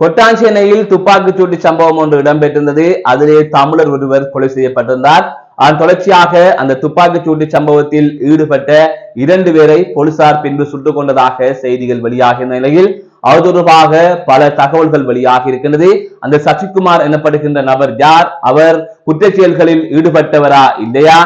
கொட்டாஞ்சேனையில் துப்பாக்கி சூட்டு சம்பவம் ஒன்று இடம்பெற்றிருந்தது. அதிலே தமிழர் ஒருவர் கொலை செய்யப்பட்டிருந்தார். அதன் தொடர்ச்சியாக அந்த துப்பாக்கி சூட்டு சம்பவத்தில் ஈடுபட்ட இரண்டு பேரை போலீசார் பின்பு சுட்டுக் கொண்டதாக செய்திகள் வெளியாகிய நிலையில் அது தொடர்பாக பல தகவல்கள் வெளியாகி இருக்கின்றது. அந்த சசிகுமார் எனப்படுகின்ற நபர் யார்? அவர் குற்றச் செயல்களில் ஈடுபட்டவரா இல்லையா?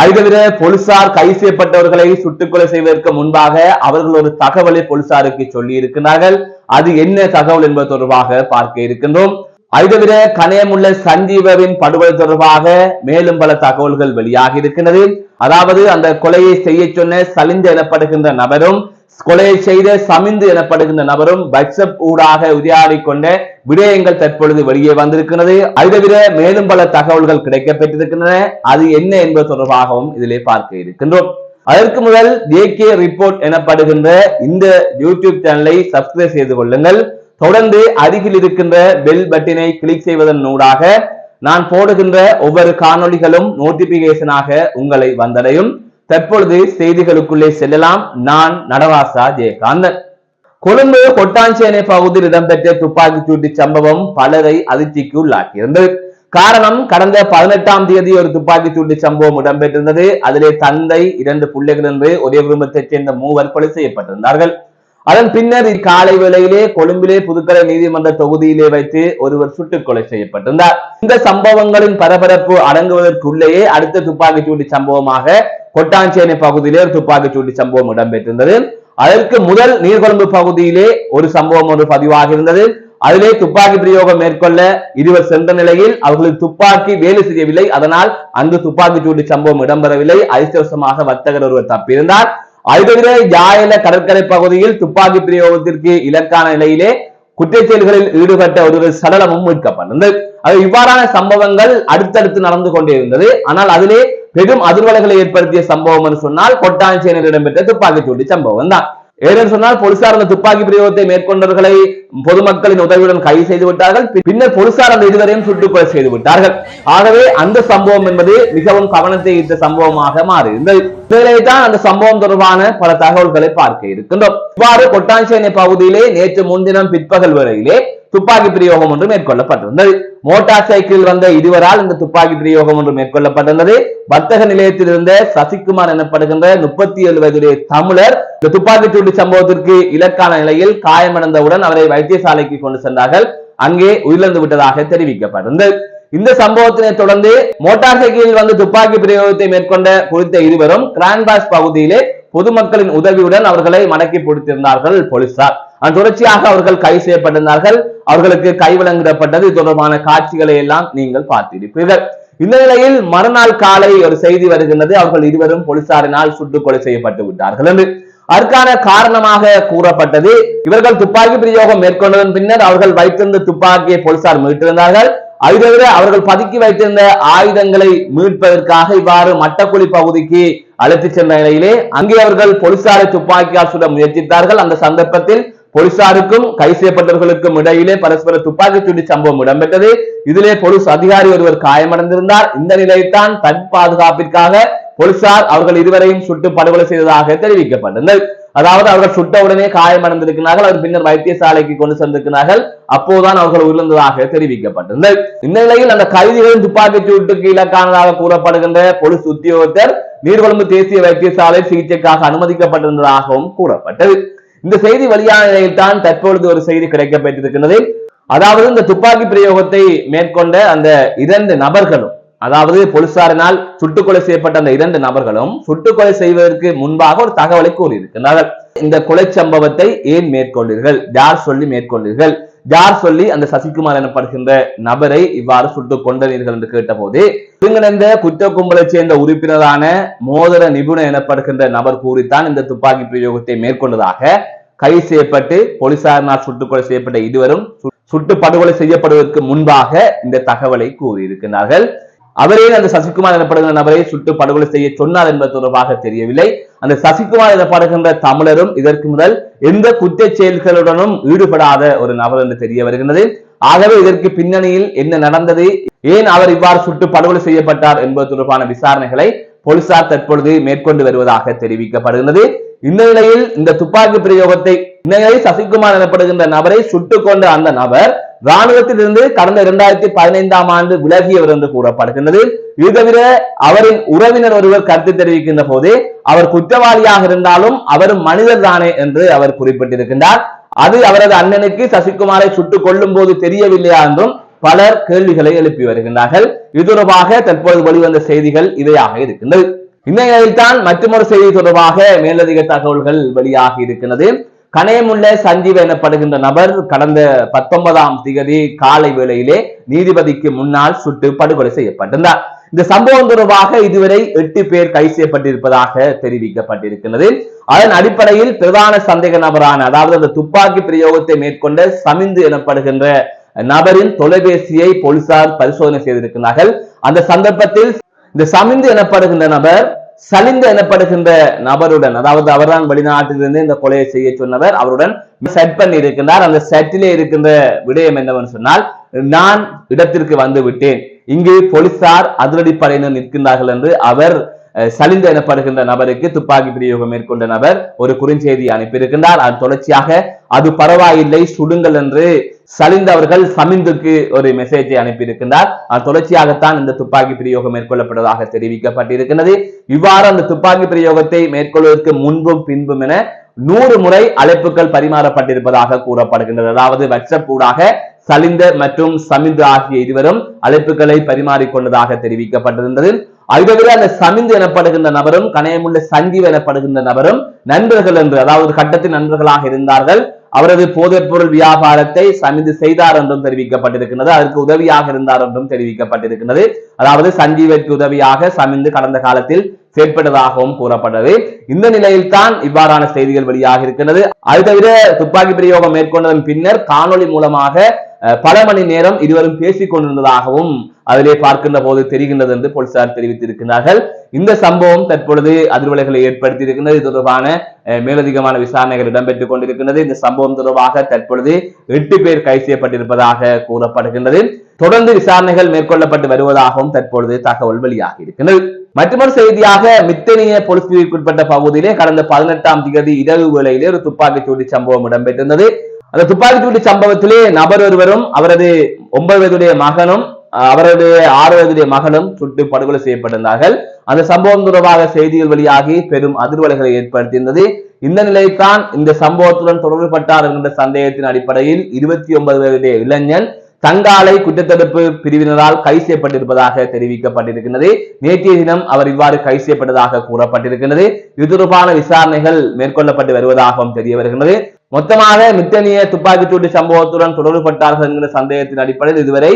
அதை தவிர போலீசார் கைது செய்யப்பட்டவர்களை சுட்டுக்கொலை செய்வதற்கு முன்பாக அவர்கள் ஒரு தகவலை போலீசாருக்கு சொல்லி இருக்கிறார்கள் அது என்ன தகவல் என்பது தொடர்பாக பார்க்க இருக்கின்றோம். அதை தவிர கணையமுள்ள சஞ்சீவவின் படுகொலை தொடர்பாக மேலும் பல தகவல்கள் வெளியாகி இருக்கின்றது. அதாவது அந்த கொலையை செய்ய சொன்ன சலிந்து எனப்படுகின்ற நபரும் கொலையை செய்த சமிந்து எனப்படுகின்ற நபரும் வாட்ஸ்அப் ஊடாக உரையாடி கொண்ட விடயங்கள் தற்பொழுது வெளியே வந்திருக்கிறது அது மேலும் பல தகவல்கள் கிடைக்கப்பெற்றிருக்கின்றன. அது என்ன என்பது தொடர்பாகவும் இதிலே பார்க்க இருக்கின்றோம். அதற்கு முதல் ஜேகே ரிப்போர்ட் எனப்படுகின்ற இந்த யூடியூப் சேனலை சப்ஸ்கிரைப் செய்து கொள்ளுங்கள். தொடர்ந்து அருகில் இருக்கின்ற பெல் பட்டினை கிளிக் செய்வதன் ஊடாக நான் போடுகின்ற ஒவ்வொரு காணொளிகளும் நோட்டிபிகேஷனாக உங்களை வந்தடையும். தற்பொழுது செய்திகளுக்குள்ளே செல்லலாம். நான் நடவாசா ஜெயகாந்தன். கொழும்பு கொட்டாஞ்சேனை பகுதியில் இடம்பெற்ற துப்பாக்கி சூட்டு சம்பவம் பலரை அதிர்ச்சிக்கு உள்ளாக்கியிருந்தது. காரணம் கடந்த பதினெட்டாம் தேதி ஒரு துப்பாக்கி சூட்டு சம்பவம் இடம்பெற்றிருந்தது. அதிலே தந்தை இரண்டு பிள்ளைகள் என்று ஒரே குடும்பத்தைச் சேர்ந்த மூவர் கொலை செய்யப்பட்டிருந்தார்கள். அதன் பின்னர் இக்காலை வேளையிலே கொழும்பிலே புதுக்கரை நீதிமன்ற தொகுதியிலே வைத்து ஒருவர் சுட்டுக் கொலை செய்யப்பட்டிருந்தார். இந்த சம்பவங்களின் பரபரப்பு அடங்குவதற்குள்ளேயே அடுத்த துப்பாக்கி சூட்டு சம்பவமாக கொட்டாஞ்சேனை பகுதியிலே ஒரு துப்பாக்கி சூட்டு சம்பவம் இடம்பெற்றிருந்தது. அதற்கு முதல் நீர்கொழும்பு பகுதியிலே ஒரு சம்பவம் ஒன்று பதிவாகியிருந்தது. அதிலே துப்பாக்கி பிரயோகம் மேற்கொள்ள இருவர் சென்ற நிலையில் அவர்களுக்கு துப்பாக்கி வேலை செய்யவில்லை. அதனால் அங்கு துப்பாக்கி சூடு சம்பவம் இடம்பெறவில்லை. அதிர்ஷ்டவசமாக வர்த்தகர் ஒருவர் தப்பியிருந்தார். அது தவிர யாயல கடற்கரை பகுதியில் துப்பாக்கி பிரயோகத்திற்கு இலக்கான நிலையிலே குற்றச்செயல்களில் ஈடுபட்ட ஒருவர் சடலமும் மீட்கப்பட்டது அது இவ்வாறான சம்பவங்கள் அடுத்தடுத்து நடந்து கொண்டே இருந்தது. ஆனால் அதிலே பெரும் அதிர்வலைகளை ஏற்படுத்திய சம்பவம் என்று சொன்னால் கொட்டாஞ்சேனையில் இடம்பெற்ற துப்பாக்கிச்சூடு சம்பவம் தான். ஏனென்று சொன்னால் போலீசார் அந்த துப்பாக்கி பிரயோகத்தை மேற்கொண்டவர்களை பொதுமக்களின் உதவியுடன் கைது செய்து விட்டார்கள். பின்னர் போலீசார் அந்த இருவரையும் சுட்டுக்கொலை செய்து விட்டார்கள். ஆகவே அந்த சம்பவம் என்பது மிகவும் கவனத்தை ஈர்த்த சம்பவமாக மாறி இந்த தான் அந்த சம்பவம் தொடர்பான பல தகவல்களை பார்க்க இருக்கின்றோம். இவ்வாறு கொட்டாஞ்சேனை பகுதியிலே நேற்று முன்தினம் பிற்பகல் வேளையிலே துப்பாக்கி பிரயோகம் ஒன்று மேற்கொள்ளப்பட்டிருந்தது. மோட்டார் சைக்கிள் வந்த இருவரால் இந்த துப்பாக்கி பிரயோகம் ஒன்று மேற்கொள்ளப்பட்டிருந்தது. வர்த்தக நிலையத்தில் இருந்த சசிகுமார் எனப்படுகின்ற முப்பத்தி ஏழு வயதுடைய தமிழர் இந்த துப்பாக்கி சூட்டு சம்பவத்திற்கு இலக்கான நிலையில் காயமடைந்தவுடன் அவரை வைத்தியசாலைக்கு கொண்டு சென்றார்கள். அங்கே உயிரிழந்து விட்டதாக தெரிவிக்கப்பட்டிருந்தது. இந்த சம்பவத்தினை தொடர்ந்து மோட்டார் சைக்கிளில் வந்து துப்பாக்கி பிரயோகத்தை மேற்கொண்ட குறித்த இருவரும் கிராண்ட்பாஸ் பகுதியிலே பொதுமக்களின் உதவியுடன் அவர்களை மடக்கி பிடித்திருந்தார்கள் போலீசார். தொடர்ச்சியாக அவர்கள் கைது செய்யப்பட்டிருந்தார்கள். அவர்களுக்கு கை வழங்கப்பட்டது. இது தொடர்பான காட்சிகளை எல்லாம் நீங்கள் பார்த்திருப்பீர்கள். இந்த நிலையில் மறுநாள் காலை ஒரு செய்தி வருகின்றது. அவர்கள் இருவரும் போலீசாரினால் சுட்டுக் கொலை செய்யப்பட்டு விட்டார்கள் என்று அதற்கான காரணமாக கூறப்பட்டது. இவர்கள் துப்பாக்கி பிரயோகம் மேற்கொண்டதன் பின்னர் அவர்கள் வைத்திருந்த துப்பாக்கியை போலீசார் மீட்டிருந்தார்கள். அது தவிர அவர்கள் பதுக்கி வைத்திருந்த ஆயுதங்களை மீட்பதற்காக இவ்வாறு மட்டக்குழி பகுதிக்கு அழைத்துச் சென்ற நிலையிலே அங்கே அவர்கள் போலீசாரை துப்பாக்கியால் சுட முயற்சித்தார்கள். அந்த சந்தர்ப்பத்தில் போலீசாருக்கும் கை செய்யப்பட்டவர்களுக்கும் இடையிலே பரஸ்பர துப்பாக்கி சூடு சம்பவம் இடம்பெற்றது. இதிலே போலீஸ் அதிகாரி ஒருவர் காயமடைந்திருந்தார். இந்த நிலையில்தான் தன் பாதுகாப்பிற்காக போலீசார் அவர்கள் இருவரையும் சுட்டு படுகொலை செய்ததாக தெரிவிக்கப்பட்டது அதாவது அவர்கள் சுட்ட உடனே காயமடைந்திருக்கிறார்கள் அவர் பின்னர் வைத்தியசாலைக்கு கொண்டு சென்றிருக்கிறார்கள். அப்போதுதான் அவர்கள் உயிர்ந்ததாக தெரிவிக்கப்பட்டிருந்தது இந்த நிலையில் அந்த கைதிகளின் துப்பாக்கி சூட்டுக்கு இலக்கானதாக கூறப்படுகின்ற போலீஸ் உத்தியோகத்தர் நீர்கொழும்பு தேசிய வைத்தியசாலை சிகிச்சைக்காக அனுமதிக்கப்பட்டிருந்ததாகவும் கூறப்பட்டது. இந்த செய்தி வழியான தான் தற்பொழுது ஒரு செய்தி கிடைக்கப்பட்டிருக்கிறது அதாவது இந்த துப்பாக்கி பிரயோகத்தை மேற்கொண்ட அந்த இரண்டு நபர்களும் அதாவது போலீசாரினால் சுட்டுக்கொலை செய்யப்பட்ட அந்த இரண்டு நபர்களும் சுட்டுக்கொலை செய்வதற்கு முன்பாக ஒரு தகவலை கூறியிருக்கிறார்கள் இந்த கொலை சம்பவத்தை ஏன் மேற்கொண்டீர்கள்? யார் சொல்லி மேற்கொண்டீர்கள்? யார் சொல்லி அந்த சசிகுமார் எனப்படுகின்ற நபரை இவ்வாறு சுட்டு கொண்டனீர்கள் என்று கேட்டபோது ஒருங்கிணைந்த குற்ற கும்பலை சேர்ந்த உறுப்பினரான மோதிர நிபுணர் எனப்படுகின்ற நபர் கூறித்தான் இந்த துப்பாக்கி பிரயோகத்தை மேற்கொண்டதாக கைது செய்யப்பட்டு போலீசாரினால் சுட்டுக்கொலை செய்யப்பட்ட இருவரும் சுட்டு படுகொலை செய்யப்படுவதற்கு முன்பாக இந்த தகவலை கூறியிருக்கிறார்கள் அவரே அந்த சசிகுமார் எனப்படுகிற நபரை சுட்டு படுகொலை செய்ய சொன்னார் என்பது தொடர்பாக தெரியவில்லை. அந்த சசிகுமார் எனப்படுகின்ற தமிழரும் இதற்கு முதல் எந்த குற்ற செயல்களுடனும் ஈடுபடாத ஒரு நபர் என்று தெரிய வருகின்றது. ஆகவே இதற்கு பின்னணியில் என்ன நடந்தது? ஏன் அவர் இவ்வாறு சுட்டு படுகொலை செய்யப்பட்டார் என்பது தொடர்பான விசாரணைகளை போலீசார் தற்பொழுது மேற்கொண்டு வருவதாக தெரிவிக்கப்படுகிறது இந்த நிலையில் இந்த துப்பாக்கி பிரயோகத்தை இந்நிலையில் சசிகுமார் எனப்படுகின்ற நபரை சுட்டுக் கொண்ட அந்த நபர் இராணுவத்திலிருந்து கடந்த இரண்டாயிரத்தி பதினைந்தாம் ஆண்டு விலகியவர் என்று கூறப்படுகின்றது. இது தவிர அவரின் உறவினர் ஒருவர் கருத்து தெரிவிக்கின்ற போது அவர் குற்றவாளியாக இருந்தாலும் அவரும் மனிதர் தானே என்று அவர் குறிப்பிட்டிருக்கின்றார். அது அவரது அண்ணனுக்கு சசிகுமாரை சுட்டுக் கொள்ளும் போது தெரியவில்லையா என்றும் பலர் கேள்விகளை எழுப்பி வருகின்றார்கள். இது தொடர்பாக தற்போது வெளிவந்த செய்திகள் இதையாக இருக்கின்றது. இந்த தான் மற்றொரு செய்தி தொடர்பாக மேலதிக தகவல்கள் வெளியாகி இருக்கின்றது. கணையமுள்ள சஞ்சீவ் எனப்படுகின்ற நபர் கடந்த பத்தொன்பதாம் திகதி காலை வேளையிலே நீதிபதிக்கு முன்னால் சுட்டு படுகொலை செய்யப்பட்டிருந்தார். இந்த சம்பவம் தொடர்பாக இதுவரை எட்டு பேர் கைது செய்யப்பட்டிருப்பதாக தெரிவிக்கப்பட்டிருக்கிறது அதன் அடிப்படையில் பிரதான சந்தேக நபரான அதாவது அந்த துப்பாக்கி பிரயோகத்தை மேற்கொண்ட சமிந்து எனப்படுகின்ற நபரின் தொலைபேசியை போலீசார் பரிசோதனை செய்திருக்கிறார்கள். அந்த சந்தர்ப்பத்தில் இந்த சமிந்து எனப்படுகின்ற நபர் சலிந்து எனப்படுகின்ற நபருடன் அதாவது அவர்தான் வெளிநாட்டிலிருந்து இந்த கொலையை செய்ய சொன்னவர் அவருடன் செட் பண்ணி இருக்கின்றார் அந்த செட்டிலே இருக்கின்ற விடயம் என்னவென்று சொன்னால் நான் இடத்திற்கு வந்து விட்டேன். இங்கு போலீசார் அதிரடிப்படையினர் நிற்கின்றார்கள் என்று அவர் சலிந்து எனப்படுகின்ற நபருக்கு துப்பாக்கி பிரயோகம் மேற்கொண்ட நபர் ஒரு குறுஞ்செய்தி அனுப்பியிருக்கின்றார். அது தொடர்ச்சியாக அது பரவாயில்லை சுடுங்கள் என்று சலிந்தவர்கள் சமிந்துக்கு ஒரு மெசேஜை அனுப்பியிருக்கின்றார். தொடர்ச்சியாகத்தான் இந்த துப்பாக்கி பிரயோகம் மேற்கொள்ளப்பட்டதாக தெரிவிக்கப்பட்டிருக்கிறது இவ்வாறு அந்த துப்பாக்கி பிரயோகத்தை மேற்கொள்வதற்கு முன்பும் பின்பும் என நூறு முறை அழைப்புகள் பரிமாறப்பட்டிருப்பதாக கூறப்படுகின்றது. அதாவது வட்சப்பூடாக சலிந்த மற்றும் சமிந்து ஆகிய இருவரும் அழைப்புகளை பரிமாறிக்கொண்டதாக தெரிவிக்கப்பட்டிருந்தது. அதுவே அந்த சமிந்து எனப்படுகின்ற நபரும் கணையமுள்ள சஞ்சீவ் எனப்படுகின்ற நபரும் நண்பர்கள் என்று அதாவது கட்டத்தின் கட்டத்தில் நண்பர்களாக இருந்தார்கள். அவரது போதைப்பொருள் வியாபாரத்தை சமிந்து செய்தார் என்றும் தெரிவிக்கப்பட்டிருக்கின்றது அதற்கு உதவியாக இருந்தார் என்றும் தெரிவிக்கப்பட்டிருக்கின்றது அதாவது சஞ்சீவிற்கு உதவியாக சமிந்து கடந்த காலத்தில் செயற்பட்டதாகவும் கூறப்பட்டது. இந்த நிலையில் தான் இவ்வாறான செய்திகள் வெளியாக இருக்கின்றது அது தவிர துப்பாக்கி பிரயோகம் மேற்கொண்டதன் பின்னர் காணொளி மூலமாக பல மணி நேரம் இருவரும் பேசிக் கொண்டிருந்ததாகவும் அதிலே பார்க்கின்ற போது தெரிகின்றது என்று போலீசார் தெரிவித்திருக்கிறார்கள் இந்த சம்பவம் தற்பொழுது அதிர்வலைகளை ஏற்படுத்தி இருக்கின்றது இது தொடர்பான மேலதிகமான விசாரணைகள் இடம்பெற்றுக் கொண்டிருக்கின்றது. இந்த சம்பவம் தொடர்பாக தற்பொழுது எட்டு பேர் கைது செய்யப்பட்டிருப்பதாக கூறப்படுகின்றது. தொடர்ந்து விசாரணைகள் மேற்கொள்ளப்பட்டு வருவதாகவும் தற்பொழுது தகவல் வெளியாகி இருக்கின்றது. மற்றொரு செய்தியாக மித்தனிய பொலிஸ் பிரிவுக்குட்பட்ட பகுதியிலே கடந்த பதினெட்டாம் தேதி இரவு வேளையிலே ஒரு துப்பாக்கிச்சூடு சம்பவம் இடம்பெற்றிருந்தது. அந்த துப்பாக்கி சூடு சம்பவத்திலே நபர் ஒருவரும் அவரது ஒன்பது வயதுடைய மகனும் அவரது ஆறு வயதுடைய மகனும் சுட்டு படுகொலை செய்யப்பட்டிருந்தார்கள். அந்த சம்பவம் தொடர்பாக செய்திகள் வெளியாகி பெரும் அதிர்வலைகளை ஏற்படுத்தியிருந்தது. இந்த நிலைத்தான் இந்த சம்பவத்துடன் தொடர்புபட்டார் என்கின்ற சந்தேகத்தின் அடிப்படையில் இருபத்தி ஒன்பது வயதுடைய இளைஞன் தங்காலை குற்றத்தடுப்பு பிரிவினரால் கைது செய்யப்பட்டிருப்பதாக தெரிவிக்கப்பட்டிருக்கிறது நேற்றைய தினம் அவர் இவ்வாறு கைது செய்யப்பட்டதாக கூறப்பட்டிருக்கிறது இது தொடர்பான விசாரணைகள் மேற்கொள்ளப்பட்டு வருவதாகவும் தெரிய வருகிறது மொத்தமாக மித்தனிய துப்பாக்கிச்சூட்டு சம்பவத்துடன் தொடர்புபட்டார்கள் என்கிற சந்தேகத்தின் அடிப்படையில் இதுவரை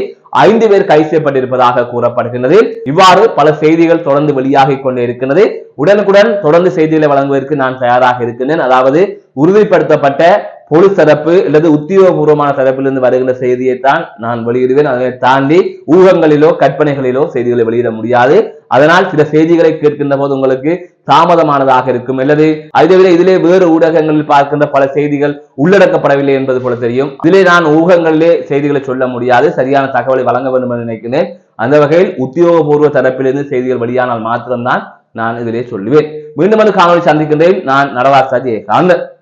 ஐந்து பேர் கைது செய்யப்பட்டிருப்பதாக கூறப்படுகின்றது. இவ்வாறு பல செய்திகள் தொடர்ந்து வெளியாகிக் கொண்டே இருக்கின்றது. உடனுக்குடன் தொடர்ந்து செய்திகளை வழங்குவதற்கு நான் தயாராக இருக்கின்றேன். அதாவது உறுதிப்படுத்தப்பட்ட பொது தரப்பு அல்லது உத்தியோகபூர்வமான தரப்பிலிருந்து வருகின்ற செய்தியை தான் நான் வெளியிடுவேன். அதை தாண்டி ஊகங்களிலோ கற்பனைகளிலோ செய்திகளை வெளியிட முடியாது. அதனால் சில செய்திகளை கேட்கின்ற போது உங்களுக்கு தாமதமானதாக இருக்கும். அல்லது அதை விட இதிலே வேறு ஊடகங்களில் பார்க்கின்ற பல செய்திகள் உள்ளடக்கப்படவில்லை என்பது போல தெரியும். இதிலே நான் ஊகங்களிலே செய்திகளை சொல்ல முடியாது. சரியான தகவலை வழங்க வேண்டும் என்று நினைக்கிறேன். அந்த வகையில் உத்தியோகபூர்வ தரப்பிலிருந்து செய்திகள் வெளியானால் மாத்திரம்தான் நான் இதிலே சொல்லுவேன். மீண்டும் ஒரு காணொலி சந்திக்கின்றேன். நான் நடராஜ் ஜெயகாந்த்